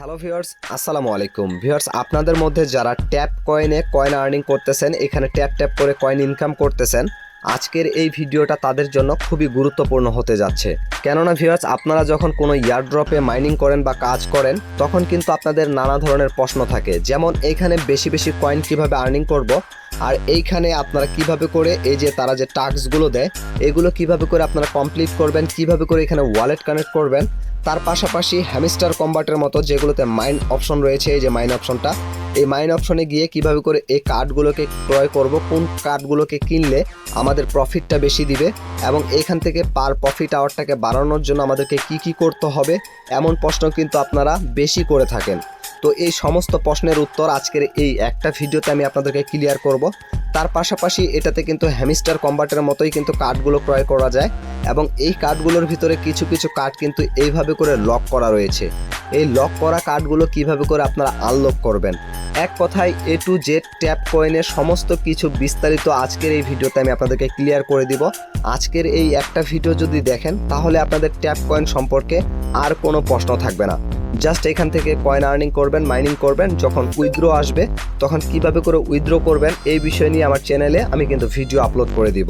Hello viewers আসসালামু আলাইকুম viewers আপনাদের মধ্যে যারা ট্যাপ কয়েনে কয়েন আর্নিং করতেছেন, এখানে ট্যাপ ট্যাপ করে কয়েন ইনকাম করতেছেন, আজকের এই ভিডিওটা তাদের জন্য খুবই গুরুত্বপূর্ণ হতে যাচ্ছে। কেননা ভিউয়ার্স আপনারা যখন কোনো ইয়ারড্রপে মাইনিং করেন বা কাজ করেন, তখন কিন্তু আপনাদের নানা ধরনের প্রশ্ন থাকে। যেমন এইখানে বেশি বেশি কয়েন কীভাবে আর্নিং করব? আর এইখানে আপনারা কীভাবে করে এই যে তারা যে টাস্কগুলো দেয়, এগুলো কীভাবে করে আপনারা কমপ্লিট করবেন? কীভাবে করে এখানে ওয়ালেট কানেক্ট করবেন? তার পাশাপাশি হ্যামিস্টার কম্বাটের মতো যেগুলোতে মাইন অপশন রয়েছে, এই যে মাইন অপশনটা, এই মাইন অপশনে গিয়ে কীভাবে করে এই কার্ডগুলোকে ক্রয় করব, কোন কার্ডগুলোকে কিনলে আমাদের প্রফিটটা বেশি দিবে এবং এখান থেকে পার প্রফিট আওয়ারটাকে বাড়ানোর জন্য আমাদেরকে কি কি করতে হবে, এমন প্রশ্ন কিন্তু আপনারা বেশি করে থাকেন। তো এই সমস্ত প্রশ্নের উত্তর আজকের এই একটা ভিডিওতে আমি আপনাদেরকে ক্লিয়ার করব। তার পাশাপাশি এটাতে কিন্তু হ্যামিস্টার কম্বাটের মতোই কিন্তু কার্ডগুলো ক্রয় করা যায় এবং এই কার্ডগুলোর ভিতরে কিছু কিছু কার্ড কিন্তু এইভাবে করে লক করা রয়েছে। এই লক করা কার্ডগুলো কীভাবে করে আপনারা আনলক করবেন? এক কথায় এ টু জেড ট্যাপ কয়েনের সমস্ত কিছু বিস্তারিত আজকের এই ভিডিওতে আমি আপনাদেরকে ক্লিয়ার করে দিব। আজকের এই একটা ভিডিও যদি দেখেন, তাহলে আপনাদের ট্যাপ কয়েন সম্পর্কে আর কোনো প্রশ্ন থাকবে না। জাস্ট এখান থেকে কয়েন আর্নিং করবেন মাইনিং করবেন, যখন উইথড্র আসবে, তখন কীভাবে করে উইথড্র করবেন, এই বিষয় নিয়ে আমার চ্যানেলে আমি কিন্তু ভিডিও আপলোড করে দিব।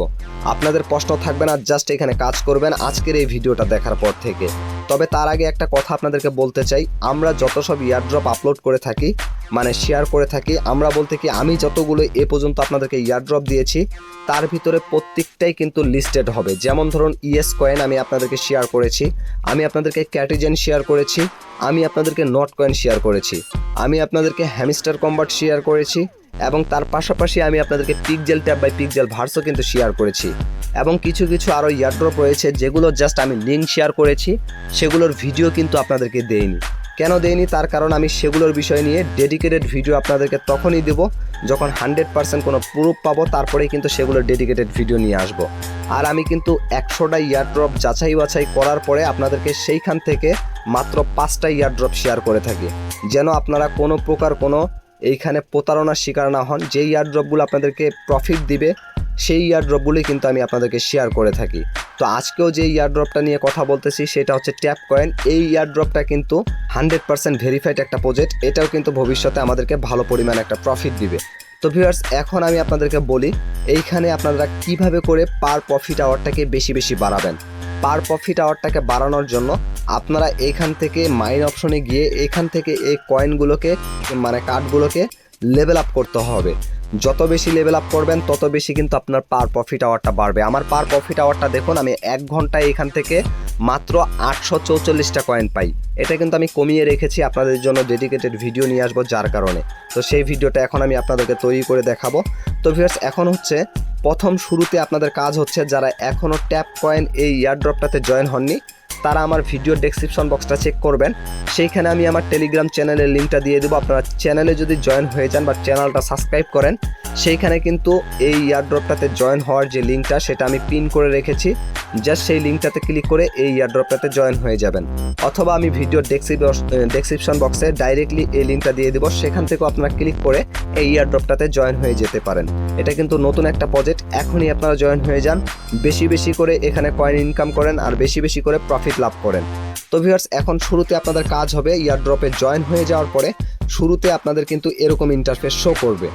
আপনাদের প্রশ্ন থাকবে না জাস্ট এখানে কাজ করবেন আজকের এই ভিডিওটা দেখার পর থেকে। তবে তার আগে একটা কথা আপনাদেরকে বলতে চাই। আমরা যত সব ইয়ারড্রপ আপলোড করে থাকি মানে শেয়ার করে থাকি, আমরা বলতে কি আমি যতগুলো এ পর্যন্ত আপনাদেরকে ইয়ারড্রপ দিয়েছি, তার ভিতরে প্রত্যেকটাই কিন্তু লিস্টেড হবে। যেমন ধরুন ইএস কয়েন আমি আপনাদেরকে শেয়ার করেছি, আমি আপনাদেরকে ক্যাটিজেন শেয়ার করেছি, আমি আপনাদেরকে নট কয়েন শেয়ার করেছি, আমি আপনাদেরকে হ্যামিস্টার কম্বাট শেয়ার করেছি এবং তার পাশাপাশি আমি আপনাদেরকে পিকজেল ট্যাব বাই পিকজেল ভার্সও কিন্তু শেয়ার করেছি। এবং কিছু কিছু আরও ইয়ারড্রপ রয়েছে, যেগুলো জাস্ট আমি লিঙ্ক শেয়ার করেছি, সেগুলোর ভিডিও কিন্তু আপনাদেরকে দেইনি। কেন দেইনি? তার কারণ আমি সেগুলোর বিষয় নিয়ে ডেডিকেটেড ভিডিও আপনাদেরকে তখনই দেবো, যখন হান্ড্রেড পার্সেন্ট কোনো প্রুফ পাবো, তারপরেই কিন্তু সেগুলোর ডেডিকেটেড ভিডিও নিয়ে আসব। আর আমি কিন্তু একশোটা ইয়ারড্রপ যাচাই বাছাই করার পরে আপনাদেরকে সেইখান থেকে মাত্র পাঁচটা ইয়ারড্রপ শেয়ার করে থাকি। যেন আপনারা কোনো প্রকার কোনো এইখানে প্রতারণার শিকার না হন। যে ইয়ারড্রপগুলো আপনাদেরকে প্রফিট দিবে, সেই ইয়ারড্রপগুলোই কিন্তু আমি আপনাদেরকে শেয়ার করে থাকি। তো আজকেও যে ইয়ারড্রপটা নিয়ে কথা বলতেছি, সেটা হচ্ছে ট্যাপ কয়েন এই ইয়ারড্রপটা কিন্তু হান্ড্রেড পার্সেন্ট ভেরিফাইড একটা প্রজেক্ট এটাও কিন্তু ভবিষ্যতে আমাদেরকে ভালো পরিমাণে একটা প্রফিট দিবে। তো ভিউয়ার্স এখন আমি আপনাদেরকে বলি, এইখানে আপনারা কীভাবে করে পার প্রফিট আওয়ারটাকে বেশি বেশি বাড়াবেন? পার প্রফিট আওয়ারটাকে বাড়ানোর জন্য আপনারা এইখান থেকে মাইন অপশনে গিয়ে এখান থেকে এই কয়েনগুলোকে মানে কার্ডগুলোকে লেভেল আপ করতে হবে। যত বেশি লেভেল আপ করবেন, তত বেশি কিন্তু আপনার পার প্রফিট আওয়ারটা বাড়বে। আমার পার প্রফিট আওয়ারটা দেখুন, আমি এক ঘন্টায় এখান থেকে মাত্র আটশো চৌচল্লিশটা কয়েন পাই। এটা কিন্তু আমি কমিয়ে রেখেছি আপনাদের জন্য ডেডিকেটেড ভিডিও নিয়ে আসব যার কারণে। তো সেই ভিডিওটা এখন আমি আপনাদেরকে তৈরি করে দেখাবো। তো ভিউয়ার্স এখন হচ্ছে প্রথম শুরুতে আপনাদের কাজ হচ্ছে যারা এখনও ট্যাপ কয়েন এই ইয়ারড্রপটাতে জয়েন হননি, তারা আমার ভিডিও ডেসক্রিপশন বক্সটা চেক করবেন। সেইখানে আমি আমার টেলিগ্রাম চ্যানেলের লিঙ্কটা দিয়ে দেবো। আপনারা চ্যানেলে যদি জয়েন হয়ে যান বা চ্যানেলটা সাবস্ক্রাইব করেন, সেইখানে কিন্তু এই ইয়ারড্রপটাতে জয়েন হওয়ার যে লিঙ্কটা সেটা আমি পিন করে রেখেছি। জাস্ট সেই লিঙ্কটাতে ক্লিক করে এই ইয়ারড্রপটাতে জয়েন হয়ে যাবেন। অথবা আমি ভিডিও ডেসক্রিপশন বক্সে ডাইরেক্টলি এই লিঙ্কটা দিয়ে দেবো। সেখান থেকেও আপনারা ক্লিক করে এই ইয়ারড্রপটাতে জয়েন হয়ে যেতে পারেন। এটা কিন্তু নতুন একটা প্রজেক্ট এখনই আপনারা জয়েন হয়ে যান। বেশি বেশি করে এখানে কয়েন ইনকাম করেন আর বেশি বেশি করে প্রফিট লাভ করেন। তো ভিউয়ার্স এখন শুরুতে আপনাদের কাজ হবে ইয়ারড্রপে জয়েন হয়ে যাওয়ার পরে শুরুতে আপনাদের কিন্তু এরকম ইন্টারফেস শো করবে।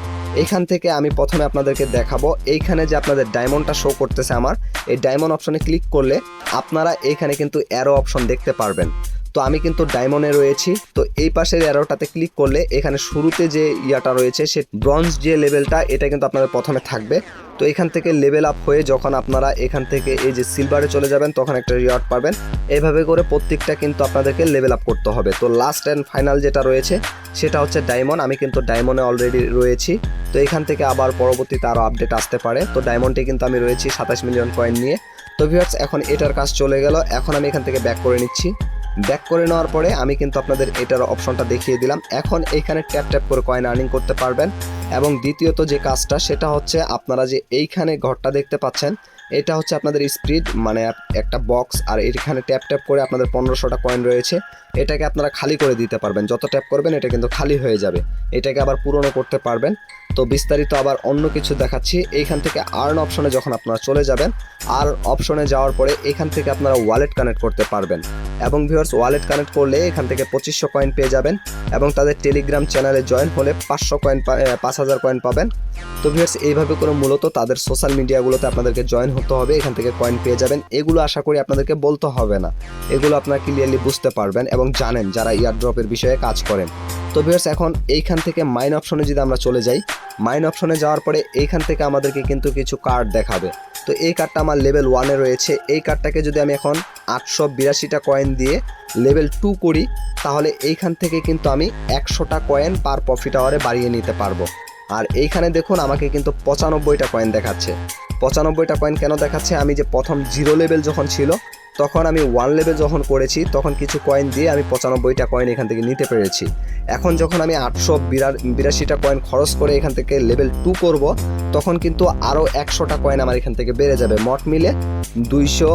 এখান থেকে আমি প্রথমে আপনাদেরকে দেখাবো। এইখানে যে আপনাদের ডায়মন্ডটা শো করতেছে আমার এই ডায়মন্ড অপশনে ক্লিক করলে আপনারা এখানে কিন্তু অ্যারো অপশন দেখতে পারবেন। তো আমি কিন্তু ডায়মন্ডে রয়েছি। তো এই পাশের অ্যারোটাতে ক্লিক করলে এখানে শুরুতে যে ইয়াটা রয়েছে, সে ব্রঞ্জ যে লেভেলটা এটা কিন্তু আপনাদের প্রথমে থাকবে। তো এখান থেকে লেভেল আপ হয়ে যখন আপনারা এখান থেকে এই যে সিলভারে চলে যাবেন, তখন একটা রিওয়ার্ড পাবেন। এইভাবে করে প্রত্যেকটা কিন্তু আপনাদেরকে লেভেল আপ করতে হবে। তো লাস্ট অ্যান্ড ফাইনাল যেটা রয়েছে, সেটা হচ্ছে ডায়মন্ড আমি কিন্তু ডায়মন্ডে অলরেডি রয়েছি। তো এখান থেকে আবার পরবর্তীতে আরও আপডেট আসতে পারে। তো ডায়মন্ডে কিন্তু আমি রয়েছি সাতাশ মিলিয়ন কয়েন নিয়ে। তো ভিউয়ার্স এখন এটার কাজ চলে গেল। এখন আমি এখান থেকে ব্যাক করে নিচ্ছি। ব্যাক করে নেওয়ার পরে আমি কিন্তু আপনাদের এটার অপশনটা দেখিয়ে দিলাম। এখন এখানে ট্যাপ ট্যাপ করে কয়েন আর্নিং করতে পারবেন। এবং দ্বিতীয়ত যে কাজটা, সেটা হচ্ছে আপনারা যে এইখানে ঘরটা দেখতে পাচ্ছেন, এটা হচ্ছে আপনাদের স্পিড মানে একটা বক্স আর এখানে ট্যাপ ট্যাপ করে আপনাদের পনেরোশোটা কয়েন রয়েছে। এটাকে আপনারা খালি করে দিতে পারবেন। যত ট্যাপ করবেন, এটা কিন্তু খালি হয়ে যাবে। এটাকে আবার পূরণও করতে পারবেন। তো বিস্তারিত আবার অন্য কিছু দেখাচ্ছি। এইখান থেকে আর্ন অপশনে যখন আপনারা চলে যাবেন, আর অপশনে যাওয়ার পরে এখান থেকে আপনারা ওয়ালেট কানেক্ট করতে পারবেন। এবং ভিউয়ার্স ওয়ালেট কানেক্ট করলে এখান থেকে পঁচিশশো কয়েন পেয়ে যাবেন এবং তাদের টেলিগ্রাম চ্যানেলে জয়েন হলে পাঁচশো কয়েন পাঁচ হাজার কয়েন পাবেন। তো ভিউয়ার্স এইভাবে করে মূলত তাদের সোশ্যাল মিডিয়াগুলোতে আপনাদেরকে জয়েন হতে হবে। এখান থেকে কয়েন পেয়ে যাবেন। এগুলো আশা করি আপনাদেরকে বলতে হবে না। এগুলো আপনারা ক্লিয়ারলি বুঝতে পারবেন এবং জানেন যারা ইয়ারড্রপের বিষয়ে কাজ করেন। তো ভিউয়ার্স এখন এইখান থেকে মাইন অপশনে যদি আমরা চলে যাই মাইন অপশনে যাওয়ার পরে এইখান থেকে আমাদেরকে কিন্তু কিছু কার্ড দেখাবে। তো এই কার্ডটা আমার লেভেল ওয়ানে রয়েছে। এই কার্ডটাকে যদি আমি এখন আটশো বিরাশিটা কয়েন দিয়ে লেভেল টু করি, তাহলে এইখান থেকে কিন্তু আমি একশোটা কয়েন পার প্রফিট আওয়ারে বাড়িয়ে নিতে পারব। আর এইখানে দেখুন আমাকে কিন্তু পঁচানব্বইটা কয়েন দেখাচ্ছে। পঁচানব্বইটা কয়েন কেন দেখাচ্ছে? আমি যে প্রথম জিরো লেভেল যখন ছিল তখন আমি ওয়ান লেভেল যখন করেছি, তখন কিছু কয়েন দিয়ে আমি পঁচানব্বইটা কয়েন এখান থেকে নিতে পেরেছি। এখন যখন আমি আটশো বিরাশিটা কয়েন খরচ করে এখান থেকে লেভেল টু করব, তখন কিন্তু আরও একশোটা কয়েন আমার এখান থেকে বেড়ে যাবে। মট মিলে দুইশো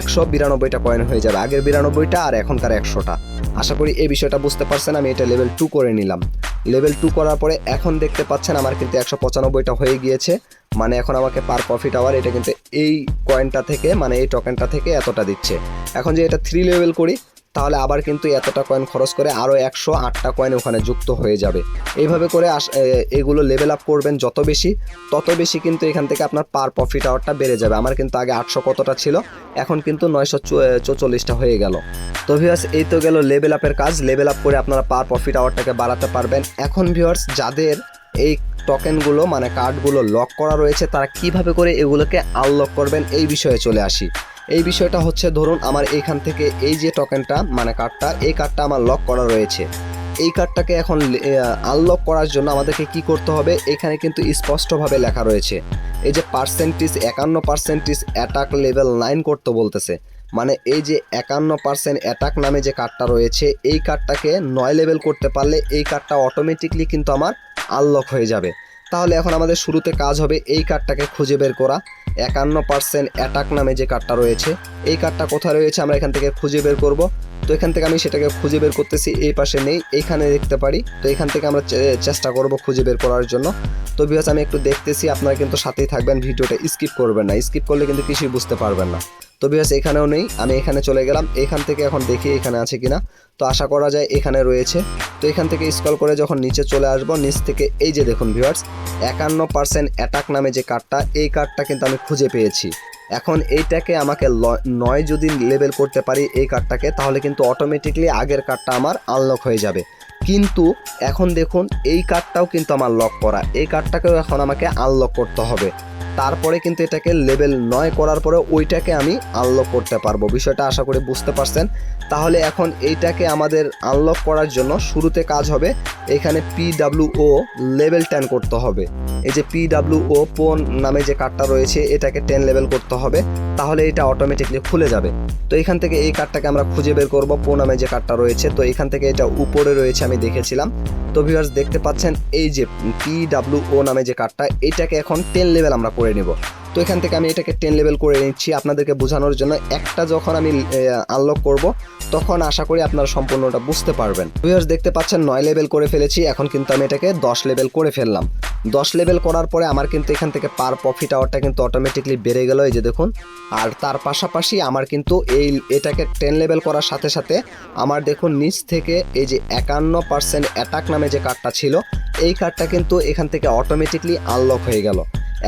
একশো বিরানব্বইটা কয়েন হয়ে যাবে। আগের বিরানব্বইটা আর এখনকার একশোটা। আশা করি এই বিষয়টা বুঝতে পারছেন, আমি এটা লেভেল টু করে নিলাম। লেভেল টু করার পরে এখন দেখতে পাচ্ছেন আমার কিন্তু একশো পঁচানব্বইটা হয়ে গিয়েছে। মানে এখন আমাকে পার প্রফিট আওয়ার এটা কিন্তু এই কয়েনটা থেকে মানে এই টোকেনটা থেকে এতটা দিচ্ছে। এখন যে এটা থ্রি লেভেল করি, তাহলে আবার কিন্তু এতটা কয়েন খরচ করে আরও একশো আটটা কয়েন ওখানে যুক্ত হয়ে যাবে। এইভাবে করে আস- এগুলো লেভেল আপ করবেন যত বেশি, তত বেশি কিন্তু এখান থেকে আপনার পার প্রফিট আওয়ারটা বেড়ে যাবে। আমার কিন্তু আগে আটশো কতটা ছিল, এখন কিন্তু নয়শো চৌচল্লিশটা হয়ে গেল। তো ভিউয়ার্স এই তো গেল লেভেল আপের কাজ। লেভেল আপ করে আপনারা পার প্রফিট আওয়ারটাকে বাড়াতে পারবেন। এখন ভিউয়ার্স যাদের এই টোকেনগুলো মানে কার্ডগুলো লক করা রয়েছে, তারা কীভাবে করে এগুলোকে আনলক করবেন এই বিষয়ে চলে আসি। এই বিষয়টা হচ্ছে, ধরুন আমার এইখান থেকে এই যে টোকেনটা মানে কার্ডটা এই কার্ডটা আমার লক করা রয়েছে। এই কার্ডটাকে এখন আনলক করার জন্য আমাদেরকে কি করতে হবে? এখানে কিন্তু স্পষ্টভাবে লেখা রয়েছে। এই যে পার্সেন্টেজ একান্ন পার্সেন্টেজ অ্যাটাক লেভেল নাইন করতে বলতেছে। মানে এই যে একান্ন পার্সেন্ট অ্যাটাক নামে যে কার্ডটা রয়েছে, এই কার্ডটাকে নয় লেভেল করতে পারলে এই কার্ডটা অটোমেটিকলি কিন্তু আমার আনলক হয়ে যাবে। তাহলে এখন আমাদের শুরুতে কাজ হবে এই কার্ডটাকে খুঁজে বের করা। একান্ন পার্সেন্ট অ্যাটাক নামে যে কার্ডটা রয়েছে, এই কার্ডটা কোথায় রয়েছে আমরা এখান থেকে খুঁজে বের করব। তো এখান থেকে আমি সেটাকে খুঁজে বের করতেছি, এই পাশে নেই, এইখানে দেখতে পারি। তো এখান থেকে আমরা চেষ্টা করব খুঁজে বের করার জন্য। তো বিকজ আমি একটু দেখতেছি, আপনারা কিন্তু সাথেই থাকবেন, ভিডিওটা স্কিপ করবেন না। স্কিপ করলে কিন্তু কিছুই বুঝতে পারবেন না। তো বিকজ এখানেও নেই, আমি এখানে চলে গেলাম। এখান থেকে এখন দেখি এখানে আছে কিনা। তো আশা করা যায় এখানে রয়েছে। তো এখান থেকে স্কল করে যখন নিচে চলে আসব, নিচ থেকে এই যে দেখুন ভিউয়ার্স একান্ন পার্সেন্ট অ্যাটাক নামে যে কার্ডটা এই কার্ডটা কিন্তু আমি খুঁজে পেয়েছি। এখন এইটাকে আমাকে নয় যদি লেবেল করতে পারি এই কার্ডটাকে, তাহলে কিন্তু অটোমেটিকলি আগের কার্ডটা আমার আনলক হয়ে যাবে। কিন্তু এখন দেখুন, এই কার্ডটাও কিন্তু আমার লক করা। এই কার্ডটাকেও এখন আমাকে আনলক করতে হবে। তারপরে কিন্তু এটাকে লেভেল নয় করার পরে ওইটাকে আমি আনলক করতে পারব। বিষয়টা আশা করি বুঝতে পারছেন। তাহলে এখন এইটাকে আমাদের আনলক করার জন্য শুরুতে কাজ হবে এখানে পিডাব্লিউও লেভেল টেন করতে হবে। এই যে পিডাব্লিউও পোন নামে যে কার্ডটা রয়েছে, এটাকে টেন লেভেল করতে হবে। তাহলে এটা অটোমেটিকলি খুলে যাবে। তো এখান থেকে এই কার্ডটাকে আমরা খুঁজে বের করব পো নামে যে কার্ডটা রয়েছে। তো এখান থেকে এটা উপরে রয়েছে আমি দেখেছিলাম। তো ভিউয়ার্স দেখতে পাচ্ছেন, এই যে পিডাব্লিউও নামে যে কার্ডটা এটাকে এখন টেন লেভেল আমরা করে নিব। তো এখান থেকে আমি এটাকে টেন লেভেল করে নিচ্ছি। আপনাদেরকে বোঝানোর জন্য একটা যখন আমি আনলক করব, তখন আশা করি আপনারা সম্পূর্ণটা বুঝতে পারবেন। ভিউয়ার্স দেখতে পাচ্ছেন নয় লেভেল করে ফেলেছি। এখন কিন্তু আমি এটাকে দশ লেভেল করে ফেললাম। দশ লেভেল করার পরে আমার কিন্তু এখান থেকে পার প্রফিট আওয়ারটা কিন্তু অটোমেটিকলি বেড়ে গেল। এই যে দেখুন, আর তার পাশাপাশি আমার কিন্তু এই, এটাকে টেন লেভেল করার সাথে সাথে আমার দেখুন নিচ থেকে এই যে একান্ন পার্সেন্ট অ্যাটাক নামে যে কার্ডটা ছিল, এই কার্ডটা কিন্তু এখান থেকে অটোমেটিকলি আনলক হয়ে গেল।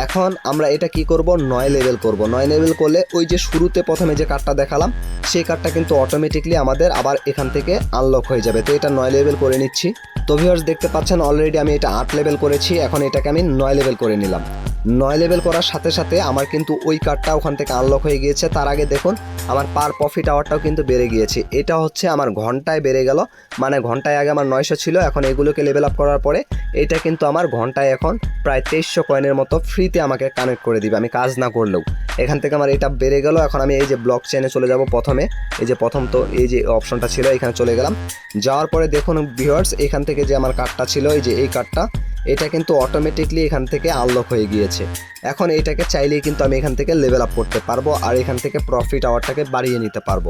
এখন আমরা এটা কি করব? নয় লেভেল করব। নয় লেভেল করলে ওই যে শুরুতে প্রথমে যে কার্ডটা দেখালাম, সেই কার্ডটা কিন্তু অটোমেটিকলি আমাদের আবার এখান থেকে আনলক হয়ে যাবে। তো এটা নয় লেভেল করে নিচ্ছি। তো ভিউয়ার্স দেখতে পাচ্ছেন অলরেডি আমি এটা আট লেভেল করেছি। এখন এটাকে আমি নয় লেভেল করে নিলাম। নয় লেভেল করার সাথে সাথে আমার কিন্তু ওই কার্ডটা ওখান থেকে আনলক হয়ে গিয়েছে। তার আগে দেখুন, আমার পার প্রফিট আওয়ারটাও কিন্তু বেড়ে গিয়েছে। এটা হচ্ছে আমার ঘন্টায় বেড়ে গেল। মানে ঘন্টায় আগে আমার নয়শো ছিল, এখন এগুলোকে লেভেল আপ করার পরে এটা কিন্তু আমার ঘন্টায় এখন প্রায় তেইশশো কয়েনের মতো ফ্রিতে আমাকে কানেক্ট করে দিবে। আমি কাজ না করলেও। এখান থেকে আমার এটা বেড়ে গেল। এখন আমি এই যে ব্লক চেনে চলে যাব প্রথমে। এই যে প্রথম তো এই যে অপশনটা ছিল, এখানে চলে গেলাম। যাওয়ার পরে দেখুন ভিউয়ার্স এখান থেকে যে আমার কার্ডটা ছিল, এই যে এই কার্ডটা এটা কিন্তু অটোমেটিকলি এখান থেকে আনলক হয়ে গিয়েছে। এখন এটাকে চাইলেই কিন্তু আমি এখান থেকে লেভেল আপ করতে পারব আর এখান থেকে প্রফিট আওয়ারটাকে বাড়িয়ে নিতে পারব।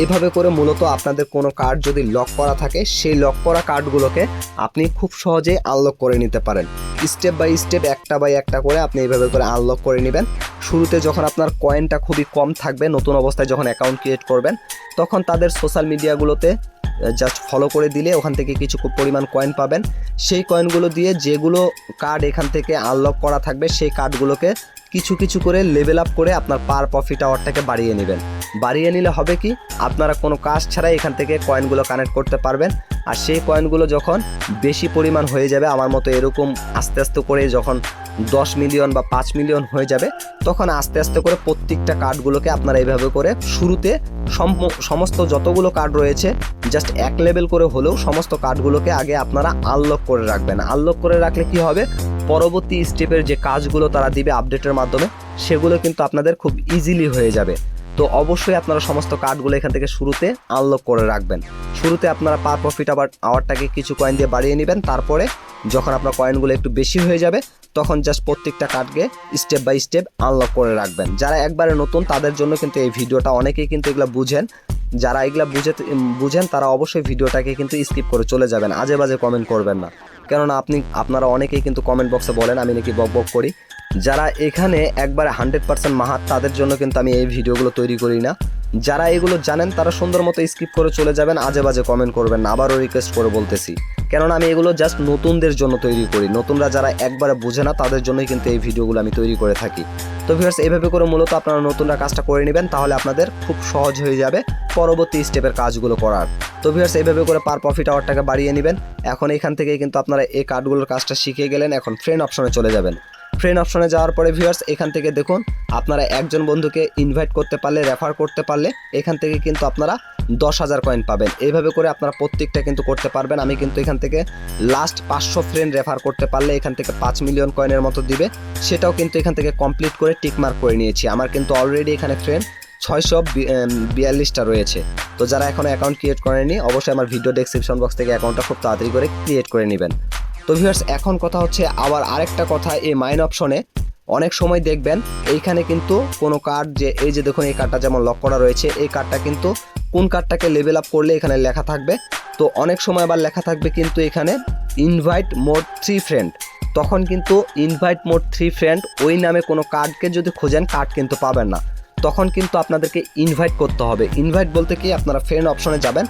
এইভাবে করে মূলত আপনাদের কোনো কার্ড যদি লক করা থাকে, সেই লক করা কার্ডগুলোকে আপনি খুব সহজেই আনলক করে নিতে পারেন। স্টেপ বাই স্টেপ একটা বাই একটা করে আপনি এইভাবে করে আনলক করে নেবেন। শুরুতে যখন আপনার কয়েনটা খুবই কম থাকবে, নতুন অবস্থায় যখন অ্যাকাউন্ট ক্রিয়েট করবেন, তখন তাদের সোশ্যাল মিডিয়াগুলোতে জাস্ট ফলো করে দিলে ওখান থেকে কিছু পরিমাণ কয়েন পাবেন। সেই কয়েনগুলো দিয়ে যেগুলো কার্ড এখান থেকে আনলক করা থাকবে, সেই কার্ডগুলোকে কিছু কিছু করে লেভেল আপ করে আপনার পার প্রফিট আওয়ারটাকে বাড়িয়ে নেবেন। বাড়িয়ে নিলে হবে কি, আপনারা কোনো কাজ ছাড়াই এখান থেকে কয়েনগুলো কানেক্ট করতে পারবেন। আর সেই কয়েনগুলো যখন বেশি পরিমাণ হয়ে যাবে, আমার মতো এরকম আস্তে আস্তে করে যখন দশ মিলিয়ন বা পাঁচ মিলিয়ন হয়ে যাবে, তখন আস্তে আস্তে করে প্রত্যেকটা কার্ডগুলোকে আপনারা এইভাবে করে শুরুতে সম- সমস্ত যতগুলো কার্ড রয়েছে জাস্ট এক লেভেল করে হলেও সমস্ত কার্ডগুলোকে আগে আপনারা আনলক করে রাখবেন। আনলক করে রাখলে কি হবে? পরবর্তী স্টেপের যে কাজগুলো তারা দিবে আপডেটের মাধ্যমে, সেগুলো কিন্তু আপনাদের খুব ইজিলি হয়ে যাবে। তো অবশ্যই আপনারা সমস্ত কার্ডগুলো এখান থেকে শুরুতে আনলক করে রাখবেন। শুরুতে আপনারা পার প্রফিট আবার আওয়ারটাকে কিছু কয়েন দিয়ে বাড়িয়ে নেবেন। তারপরে যখন আপনার কয়েনগুলো একটু বেশি হয়ে যাবে, তখন জাস্ট প্রত্যেকটা কার্ডকে স্টেপ বাই স্টেপ আনলক করে রাখবেন। যারা একবারে নতুন, তাদের জন্য কিন্তু এই ভিডিওটা অনেকেই কিন্তু এগুলো বুঝেন। যারা এগুলো বুঝে বুঝেন, তারা অবশ্যই ভিডিওটাকে কিন্তু স্কিপ করে চলে যাবেন। আজে বাজে কমেন্ট করবেন না। কেননা আপনি, আপনারা অনেকেই কিন্তু কমেন্ট বক্সে বলেন, আমি নাকি বক বক করি। যারা এখানে একবারে হান্ড্রেড পার্সেন্ট মাহাত, তাদের জন্য কিন্তু আমি এই ভিডিওগুলো তৈরি করি না। যারা এগুলো জানেন, তারা সুন্দর মতো স্কিপ করে চলে যাবেন, আজে বাজে কমেন্ট করবেন আবারও রিকোয়েস্ট করে বলতেছি। কেননা আমি এগুলো জাস্ট নতুনদের জন্য তৈরি করি, নতুনরা যারা একবারে বোঝে না, তাদের জন্যই কিন্তু এই ভিডিওগুলো আমি তৈরি করে থাকি। তো ভিউয়ার্স এইভাবে করে মূলত আপনারা নতুনরা কাজটা করে নেবেন, তাহলে আপনাদের খুব সহজ হয়ে যাবে পরবর্তী স্টেপের কাজগুলো করার। তো ভিউয়ার্স এইভাবে করে পার প্রফিট আওয়ারটাকে বাড়িয়ে নেবেন। এখন এখান থেকে কিন্তু আপনারা এই কার্ডগুলোর কাজটা শিখে গেলেন, এখন ফ্রেন্ড অপশনে চলে যাবেন। ফ্রেন্ড অপশনে যাওয়ার পরে ভিউয়ার্স এখান থেকে দেখুন, আপনারা একজন বন্ধুকে ইনভাইট করতে পারলে রেফার করতে পারলে, এখান থেকে কিন্তু আপনারা দশ হাজার কয়েন পাবেন। এইভাবে করে আপনারা প্রত্যেকটা কিন্তু করতে পারবেন। আমি কিন্তু এখান থেকে লাস্ট পাঁচশো ফ্রেন্ড রেফার করতে পারলে এখান থেকে পাঁচ মিলিয়ন কয়েনের মতো দিবে। সেটাও কিন্তু এখান থেকে কমপ্লিট করে টিকমার্ক করে নিয়েছি। আমার কিন্তু অলরেডি এখানে ফ্রেন্ড ছয়শো বিয়াল্লিশটা রয়েছে। তো যারা এখনও অ্যাকাউন্ট ক্রিয়েট করেনি অবশ্যই আমার ভিডিও ডেসক্রিপশন বক্স থেকে অ্যাকাউন্টটা খুব তাড়াতাড়ি করে ক্রিয়েট করে নেবেন। তো ভিউয়ার্স এখন কথা হচ্ছে আবার আরেকটা কথা এই মাইন অপশনে অনেক সময় দেখবেন, এইখানে কিন্তু কোনো কার্ড যে এই যে দেখুন, এই কার্ডটা যেমন লক করা রয়েছে, এই কার্ডটা কিন্তু কোন কার্ডটাকে লেভেল আপ করলে এখানে লেখা থাকবে? তো অনেক সময় আবার লেখা থাকবে কিন্তু এখানে ইনভাইট মোড থ্রি ফ্রেন্ড তখন কিন্তু ইনভাইট মোড থ্রি ফ্রেন্ড ওই নামে কোনো কার্ডকে যদি খোঁজেন, কার্ড কিন্তু পাবেন না। তখন কিন্তু আপনাদেরকে ইনভাইট করতে হবে। ইনভাইট বলতে কি, আপনারা ফ্রেন্ড অপশনে যাবেন,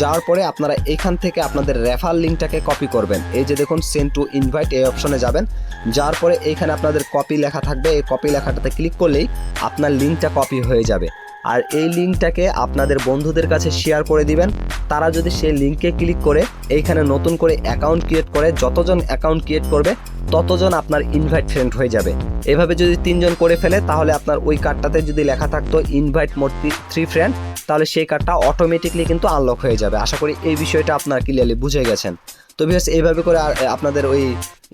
যাওয়ার পরে আপনারা এখান থেকে আপনাদের রেফার লিঙ্কটাকে কপি করবেন। এই যে দেখুন সেন্ড টু ইনভাইট এই অপশনে যাবেন। যাওয়ার পরে এইখানে আপনাদের কপি লেখা থাকবে। এই কপি লেখাটাতে ক্লিক করলেই আপনার লিঙ্কটা কপি হয়ে যাবে। আর এই লিঙ্কটাকে আপনাদের বন্ধুদের কাছে শেয়ার করে দিবেন। তারা যদি সেই লিঙ্কে ক্লিক করে এইখানে নতুন করে অ্যাকাউন্ট ক্রিয়েট করে, যতজন অ্যাকাউন্ট ক্রিয়েট করবে, ততজন আপনার ইনভাইট ফ্রেন্ড হয়ে যাবে। এভাবে যদি তিনজন করে ফেলে, তাহলে আপনার ওই কার্ডটাতে যদি লেখা থাকতো ইনভাইট মোট থ্রি ফ্রেন্ড, তাহলে সেই কার্ডটা অটোমেটিকলি কিন্তু আনলক হয়ে যাবে। আশা করি এই বিষয়টা আপনার ক্লিয়ারলি বুঝে গেছেন। তো ভিউয়ার্স এইভাবে করে আপনাদের ওই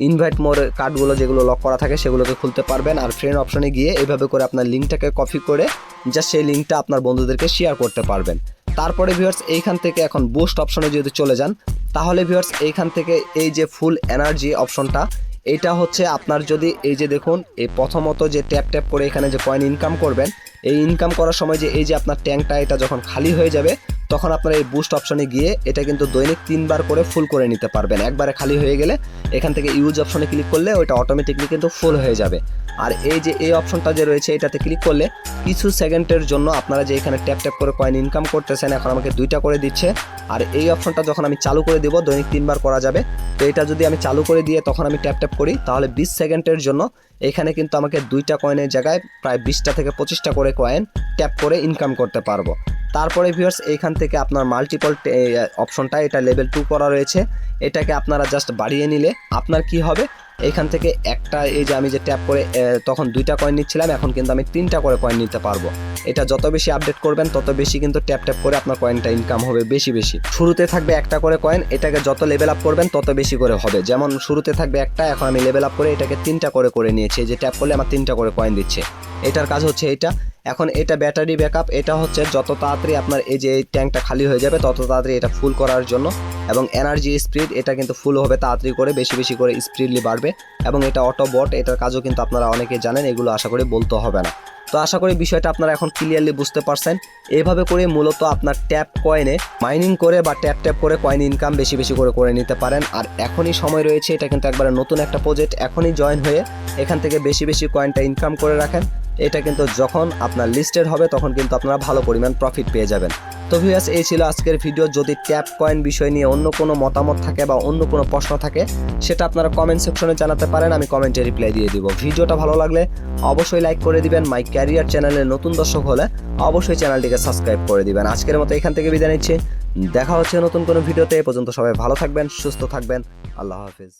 ইনভাইট মোর কার্ডগুলো যেগুলো লক করা থাকে সেগুলোকে খুলতে পারবেন। আর ফ্রেন্ড অপশনে গিয়ে এইভাবে করে আপনার লিঙ্কটাকে কপি করে জাস্ট সেই লিঙ্কটা আপনার বন্ধুদেরকে শেয়ার করতে পারবেন। তারপরে ভিউয়ার্স এইখান থেকে এখন বুস্ট অপশনে যদি চলে যান, তাহলে ভিউয়ার্স এইখান থেকে এই যে ফুল এনার্জি অপশনটা এটা হচ্ছে আপনার যদি এই যে দেখুন, এই প্রথমত যে ট্যাপ ট্যাপ করে এখানে যে কয়েন ইনকাম করবেন, এই ইনকাম করার সময় যে এই যে আপনার ট্যাঙ্কটা এটা যখন খালি হয়ে যাবে তখন আপনারা এই বুস্ট অপশনে গিয়ে এটা কিন্তু দৈনিক তিনবার করে ফুল করে নিতে পারবেন। একবারে খালি হয়ে গেলে এখান থেকে ইউজ অপশনে ক্লিক করলে ওইটা অটোমেটিকলি কিন্তু ফুল হয়ে যাবে। আর এই যে এই অপশনটা যে রয়েছে, এটাতে ক্লিক করলে কিছু সেকেন্ডের জন্য আপনারা যে এখানে ট্যাপ ট্যাপ করে কয়েন ইনকাম করতেছেন, এখন আমাকে দুইটা করে দিচ্ছে। আর এই অপশনটা যখন আমি চালু করে দেবো, দৈনিক তিনবার করা যাবে। তো এটা যদি আমি চালু করে দিয়ে তখন আমি ট্যাপ ট্যাপ করি, তাহলে বিশ সেকেন্ডের জন্য এখানে কিন্তু আমাকে দুইটা কয়েনের জায়গায় প্রায় বিশটা থেকে পঁচিশটা করে কয়েন ট্যাপ করে ইনকাম করতে পারব। তারপরে ভিউয়ার্স এইখান থেকে আপনার মাল্টিপল অপশনটা এটা লেভেল টু করা রয়েছে। এটাকে আপনারা জাস্ট বাড়িয়ে নিলে আপনার কি হবে? এইখান থেকে একটা, এই যে আমি যে ট্যাপ করে তখন দুইটা কয়েন নিচ্ছিলাম, এখন কিন্তু আমি তিনটা করে কয়েন নিতে পারব। এটা যত বেশি আপডেট করবেন, তত বেশি কিন্তু ট্যাপ ট্যাপ করে আপনার কয়েনটা ইনকাম হবে বেশি বেশি। শুরুতে থাকবে একটা করে কয়েন এটাকে যত লেভেল আপ করবেন, তত বেশি করে হবে। যেমন শুরুতে থাকবে একটা, এখন আমি লেভেল আপ করে এটাকে তিনটা করে করে নিয়েছি। যে ট্যাপ করলে আমার তিনটা করে কয়েন দিচ্ছে। এটার কাজ হচ্ছে এটা এখন এটা ব্যাটারি ব্যাকআপ, এটা হচ্ছে যত তাড়াতাড়ি আপনার এই যে এই ট্যাঙ্কটা খালি হয়ে যাবে, তত তাড়াতাড়ি এটা ফুল করার জন্য। এবং এনার্জি স্পিড এটা কিন্তু ফুল হবে তাড়াতাড়ি করে, বেশি বেশি করে স্পিডলি বাড়বে। এবং এটা অটো বট, এটার কাজও কিন্তু আপনারা অনেকে জানেন, এগুলো আশা করি বলতে হবে না। তো আশা করি বিষয়টা আপনারা এখন ক্লিয়ারলি বুঝতে পারছেন। এইভাবে করে মূলত আপনার ট্যাপ কয়েনে মাইনিং করে বা ট্যাপ ট্যাপ করে কয়েন ইনকাম বেশি বেশি করে করে নিতে পারেন। আর এখনই সময় রয়েছে, এটা কিন্তু একবারে নতুন একটা প্রজেক্ট এখনই জয়েন হয়ে এখান থেকে বেশি বেশি কয়েনটা ইনকাম করে রাখেন। এটা কিন্তু যখন আপনার লিস্টেড হবে, তখন কিন্তু আপনারা ভালো পরিমাণ প্রফিট পেয়ে যাবেন। তো ভিউয়ার্স এই ছিল আজকের ভিডিও যদি ট্যাপ কয়েন বিষয় নিয়ে অন্য কোনো মতামত থাকে বা অন্য কোনো প্রশ্ন থাকে, সেটা আপনারা কমেন্ট সেকশনে জানাতে পারেন, আমি কমেন্টে রিপ্লাই দিয়ে দিব। ভিডিওটা ভালো লাগলে অবশ্যই লাইক করে দিবেন। মাই ক্যারিয়ার চ্যানেলে নতুন দর্শক হলে অবশ্যই চ্যানেলটিকে সাবস্ক্রাইব করে দিবেন। আজকের মতো এখান থেকে বিদায় নিচ্ছি। দেখা হচ্ছে নতুন কোনো ভিডিওতে এ পর্যন্ত সবাই ভালো থাকবেন, সুস্থ থাকবেন। আল্লাহ হাফিজ।